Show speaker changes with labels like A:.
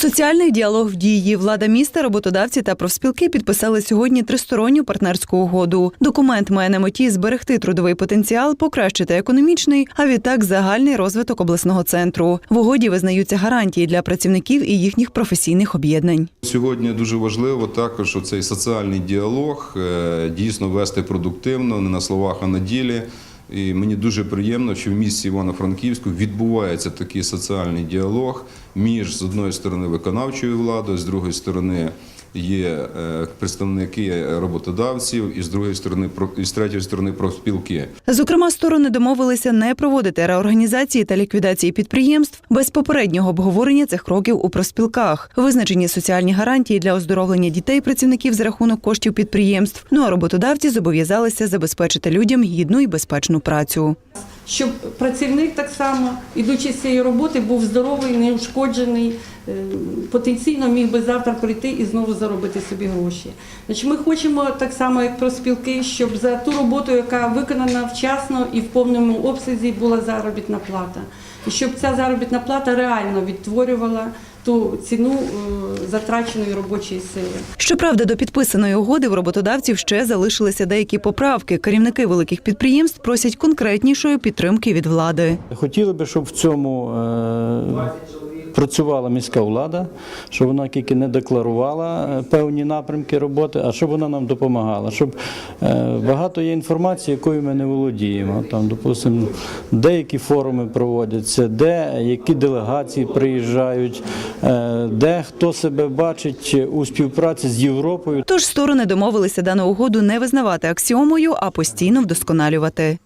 A: Соціальний діалог в дії. Влада міста, роботодавці та профспілки підписали сьогодні тристоронню партнерську угоду. Документ має на меті зберегти трудовий потенціал, покращити економічний, а відтак загальний розвиток обласного центру. В угоді визнаються гарантії для працівників і їхніх професійних об'єднань.
B: Сьогодні дуже важливо також цей соціальний діалог е, дійсно вести продуктивно, не на словах, а на ділі. І мені дуже приємно, що в місті Івано-Франківську відбувається такий соціальний діалог між з одної сторони виконавчою владою, з другої сторони є е, представники роботодавців, і з другої сторони і з третьої сторони профспілки.
A: Зокрема, сторони домовилися не проводити реорганізації та ліквідації підприємств без попереднього обговорення цих кроків у профспілках, визначені соціальні гарантії для оздоровлення дітей працівників за рахунок коштів підприємств. Ну а роботодавці зобов'язалися забезпечити людям гідну і безпечну працю.
C: Щоб працівник так само, ідучи з цієї роботи, був здоровий, неушкоджений, е, потенційно міг би завтра прийти і знову заробити собі гроші. Значить, ми хочемо так само, як профспілки, щоб за ту роботу, яка виконана вчасно і в повному обсязі, була заробітна плата. І щоб ця заробітна плата реально відтворювала ту ціну е, затраченої робочої сили.
A: Щоправда, до підписаної угоди в роботодавців ще залишилися деякі поправки. Керівники великих підприємств просять конкретнішої підтримки від влади.
D: Хотіли би, щоб в цьому е, працювала міська влада, щоб вона тільки не декларувала е, певні напрямки роботи, а щоб вона нам допомагала. Щоб е, багато є інформації, якою ми не володіємо. Там, допустимо, деякі форуми проводяться, де які делегації приїжджають, е, де хто себе бачить у співпраці з Європою.
A: Тож сторони домовилися дану угоду не визнавати аксіомою, а постійно вдосконалювати.